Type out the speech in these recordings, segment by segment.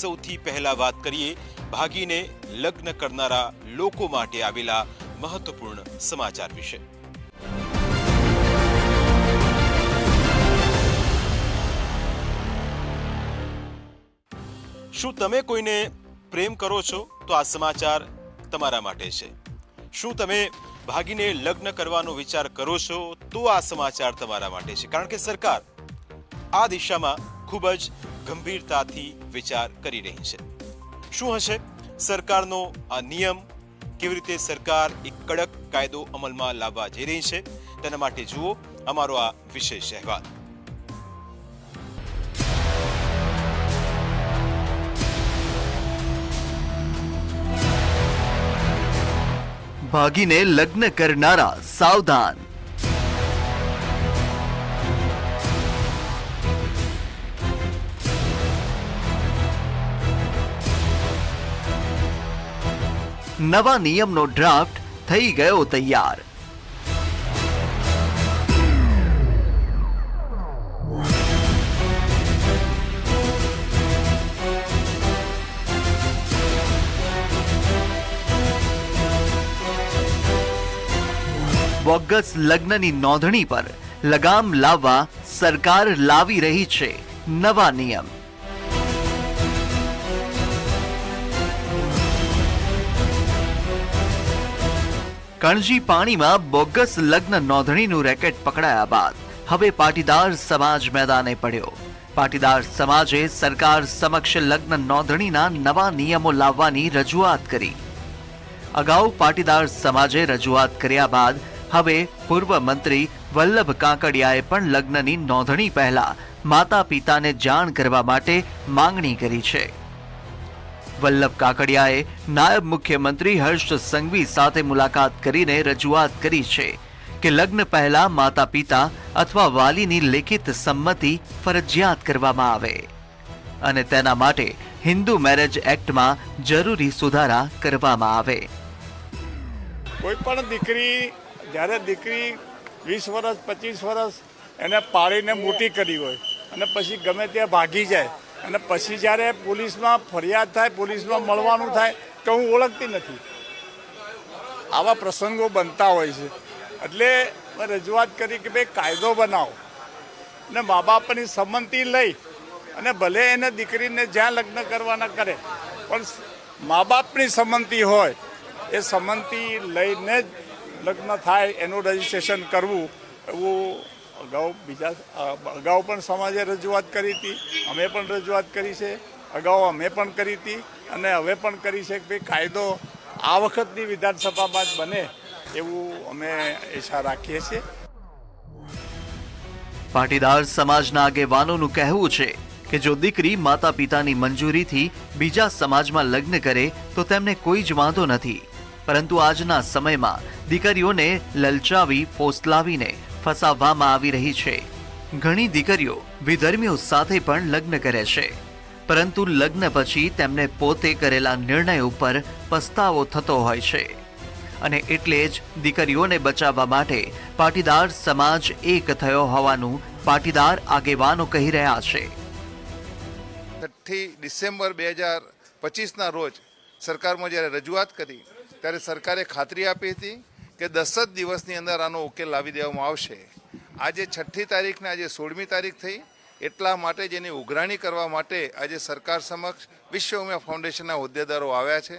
સૌથી પહેલા વાત કરીએ ભાગીને લગ્ન કરનારા લોકો માટે આવેલા મહત્વપૂર્ણ સમાચાર વિશે. શું તમે કોઈને પ્રેમ કરો છો? તો આ સમાચાર તમારા માટે છે. શું તમે ભાગીને લગ્ન કરવાનો વિચાર કરો છો? તો આ સમાચાર તમારા માટે છે. કારણ કે સરકાર આ દિશામાં ખૂબ જ ગંભીરતાથી વિચાર કરી રહી છે. શું હશે? સરકારનો આ નિયમ કેવી રીતે સરકાર એક કડક કાયદો અમલમાં લાવવા જઈ રહી છે? તેના માટે જુઓ અમારો આ વિશેષ અહેવાલ. ભાગીને લગ્ન કરનારા સાવધાન નવા નિયમનો ડ્રાફ્ટ થઈ ગયો તૈયાર. બોગસ લગ્નની નોંધણી પર લગામ લાવવા સરકાર લાવી રહી છે નવા નિયમ. કણજી પાણીમાં બોગસ લગ્ન નોંધણીનું રેકેટ પકડાયા બાદ હવે પાટીદાર સમાજ મેદાને પડ્યો. પાટીદાર સમાજે સરકાર સમક્ષ લગ્ન નોંધણીના નવા નિયમો લાવવાની રજૂઆત કરી. અગાઉ પાટીદાર સમાજે રજૂઆત કર્યા બાદ હવે પૂર્વ મંત્રી વલ્લભ કાંકડિયાએ પણ લગ્નની નોંધણી પહેલા માતા પિતાને જાણ કરવા માટે માંગણી કરી છે. વલ્લભ કાકડિયાએ નાયબ મુખ્યમંત્રી હર્ષ સંઘવી સાથે મુલાકાત કરીને રજૂઆત કરી છે કે લગ્ન પહેલા માતા પિતા અથવા વાલીની લેખિત સંમતિ ફરજિયાત કરવામાં આવે અને તેના માટે હિન્દુ મેરેજ એક્ટમાં જરૂરી સુધારા કરવામાં આવે. કોઈ પણ દીકરી, જ્યારે દીકરી વીસ વર્ષ, પચીસ વર્ષ એને પાળીને મોટી કરી હોય અને પછી ગમે ત્યાં ભાગી જાય અને પછી જ્યારે પોલીસમાં ફરિયાદ થાય, પોલીસમાં મળવાનું થાય, તો હું ઓળખતી નથી. આવા પ્રસંગો બનતા હોય છે. એટલે મેં રજૂઆત કરી કે ભાઈ કાયદો બનાવો. ને મા બાપની સંમતિ લઈ અને ભલે એને દીકરીને જ્યાં લગ્ન કરવાના કરે, પણ મા બાપની સંમતિ હોય, એ સંમતિ લઈને જ લગ્ન થાય, એનું રજીસ્ટ્રેશન કરવું, એવું અગાઉ બીજા અગાઉ પણ સમાજે રજૂઆત કરી હતી. અમે પણ રજૂઆત કરી છે. અગાઉ અમે પણ કરી હતી અને હવે પણ કરી છે કે કાયદો આ વખતની વિધાનસભામાં જ બને એવું અમે ઈચ્છા રાખીએ છીએ. પાટીદાર સમાજના આગેવાનોનું કહેવું છે કે જો દીકરી માતા પિતાની મંજૂરીથી બીજા સમાજમાં લગ્ન કરે તો તેમને કોઈ જ વાંધો નથી. પરંતુ આજના સમયમાં દીકરીઓને લલચાવી ફોસલાવીને ફસાવવામાં આવી રહી છે. ઘણી દીકરીઓ વિધર્મીઓ સાથે પણ લગ્ન કરે છે. પરંતુ લગ્ન પછી તેમને પોતે કરેલા નિર્ણય ઉપર પસ્તાવો થતો હોય છે. અને એટલે જ દીકરીઓને બચાવવા માટે પાટીદાર સમાજ એક થયો હોવાનું પાટીદાર આગેવાનો કહી રહ્યા છે. છઠ્ઠી ડિસેમ્બર બે હજાર પચીસના રોજ સરકારમાં જ્યારે રજૂઆત કરી, ત્યારે સરકારે ખાતરી આપી હતી કે દસ જ દિવસની અંદર આનો ઉકેલ લાવી દેવામાં આવશે. આજે છઠ્ઠી તારીખને આજે સોળમી તારીખ થઈ. એટલા માટે જેની ઉઘરાણી કરવા માટે આજે સરકાર સમક્ષ વિશ્વ ઉમિયા ફાઉન્ડેશનના હોદ્દેદારો આવ્યા છે.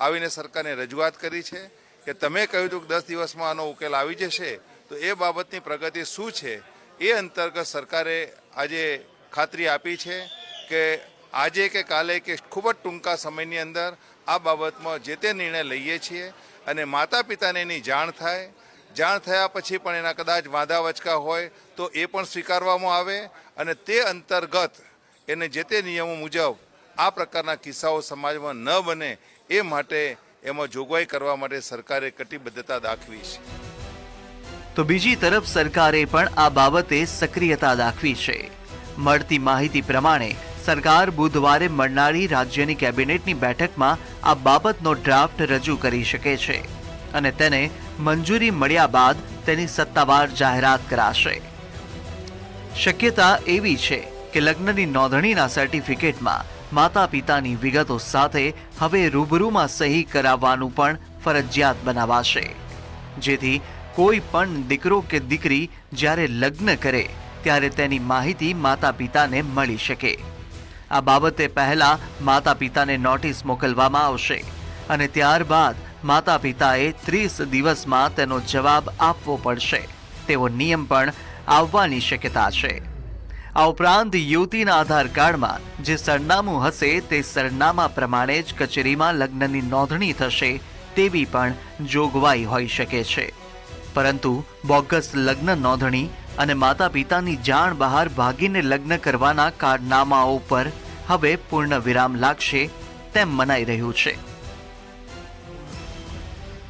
આવીને સરકારને રજૂઆત કરી છે કે તમે કહ્યું હતું કે દસ દિવસમાં આનો ઉકેલ આવી જશે, તો એ બાબતની પ્રગતિ શું છે? એ અંતર્ગત સરકારે આજે ખાતરી આપી છે કે આજે કે કાલે કે ખૂબ જ ટૂંકા સમયની અંદર આ બાબતમાં જે તે નિર્ણય લઈએ છીએ અને માતા પિતાને એની જાણ થાય. જાણ થયા પછી પણ એના કદાચ વાંધા વચકા હોય તો એ પણ સ્વીકારવામાં આવે અને તે અંતર્ગત એને જે તે નિયમો મુજબ આ પ્રકારના કિસ્સાઓ સમાજમાં ન બને એ માટે એમાં જોગવાઈ કરવા માટે સરકારે કટિબદ્ધતા દાખવી છે. તો બીજી તરફ સરકારે પણ આ બાબતે સક્રિયતા દાખવી છે. મળતી માહિતી પ્રમાણે સરકાર બુધવારે મળનારી રાજ્યની કેબિનેટની બેઠકમાં આ બાબતનો ડ્રાફ્ટ રજૂ કરી શકે છે અને તેને મંજૂરી મળ્યા બાદ તેની સત્તાવાર જાહેરાત કરાશે. શક્યતા એવી છે કે લગ્નની નોંધણીના સર્ટિફિકેટમાં માતા પિતાની વિગતો સાથે હવે રૂબરૂમાં સહી કરાવવાનું પણ ફરજિયાત બનાવાશે. જેથી કોઈ પણ દીકરો કે દીકરી જ્યારે લગ્ન કરે, ત્યારે તેની માહિતી માતા પિતાને મળી શકે. આ બાબતે પહેલા માતા પિતાને નોટિસ મોકલવામાં આવશે અને ત્યારબાદ માતા પિતાએ ત્રીસ દિવસમાં તેનો જવાબ આપવો પડશે. તેવો નિયમ પણ આવવાની શક્યતા છે. આ ઉપરાંત યુવતીના આધાર કાર્ડમાં જે સરનામું હશે તે સરનામા પ્રમાણે જ કચેરીમાં લગ્નની નોંધણી થશે તેવી પણ જોગવાઈ હોઈ શકે છે. પરંતુ બોગસ લગ્ન નોંધણી અને માતા પિતાની જાણ બહાર ભાગીને લગ્ન કરવાના કારનામાઓ પર હવે પૂર્ણ વિરામ લાગશે તેમ મનાઈ રહ્યું છે.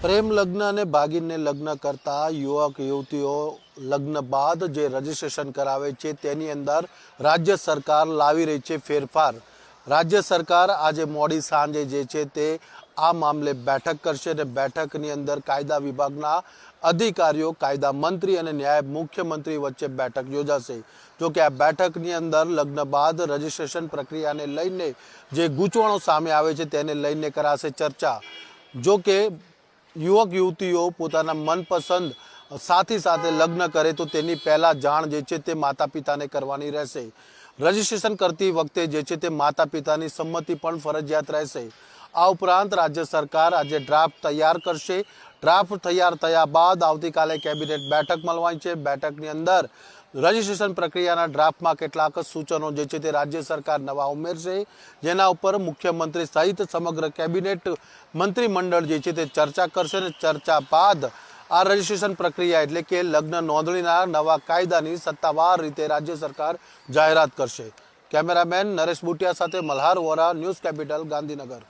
પ્રેમ લગ્ન અને ભાગીને લગ્ન કરતા યુવક, યુવતીઓ લગ્ન બાદ જે રજીસ્ટ્રેશન કરાવે છે તેની અંદર રાજ્ય સરકાર લાવી રહી છે ફેરફાર. રાજ્ય સરકાર આજે મોડી સાંજે જે છે તે આ મામલે બેઠક કરશે અને બેઠકની અંદર કાયદા વિભાગના અધિકારીઓ, કાયદા મંત્રી અને ન્યાય મુખ્યમંત્રી વચ્ચે બેઠક યોજાશે. જો કે આ બેઠકની અંદર લગ્ન બાદ રજીસ્ટ્રેશન પ્રક્રિયાને લઈને જે ગૂંચવણો સામે આવે છે તેને લઈને કરાશે ચર્ચા. જો કે યુવક, યુવતીઓ પોતાના મનપસંદ સાથી સાથે લગ્ન કરે તો તેની પહેલાં જાણ જે છે તે માતા પિતાને કરવાની રહેશે. રજીસ્ટ્રેશન કરતી વખતે જે છે તે માતા પિતાની સંમતિ પણ ફરજિયાત રહેશે. આ ઉપરાંત રાજ્ય સરકાર આજે ડ્રાફ્ટ તૈયાર કરશે. ડ્રાફ્ટ તૈયાર થયા બાદ આવતીકાલે કેબિનેટ બેઠક મળવાની છે. બેઠકની અંદર રજીસ્ટ્રેશન પ્રક્રિયાના ડ્રાફ્ટમાં કેટલાક સૂચનો જે છે તે રાજ્ય સરકાર નવા ઉમેરશે, જેના ઉપર મુખ્યમંત્રી સહિત સમગ્ર કેબિનેટ મંત્રીમંડળ જે છે તે ચર્ચા કરશે અને ચર્ચા બાદ આ રજીસ્ટ્રેશન પ્રક્રિયા એટલે કે લગ્ન નોંધણીના નવા કાયદાની સત્તાવાર રીતે રાજ્ય સરકાર જાહેરાત કરશે. કેમેરામેન નરેશ બુટિયા સાથે મલ્હાર વોરા, ન્યૂઝ કેપિટલ, ગાંધીનગર.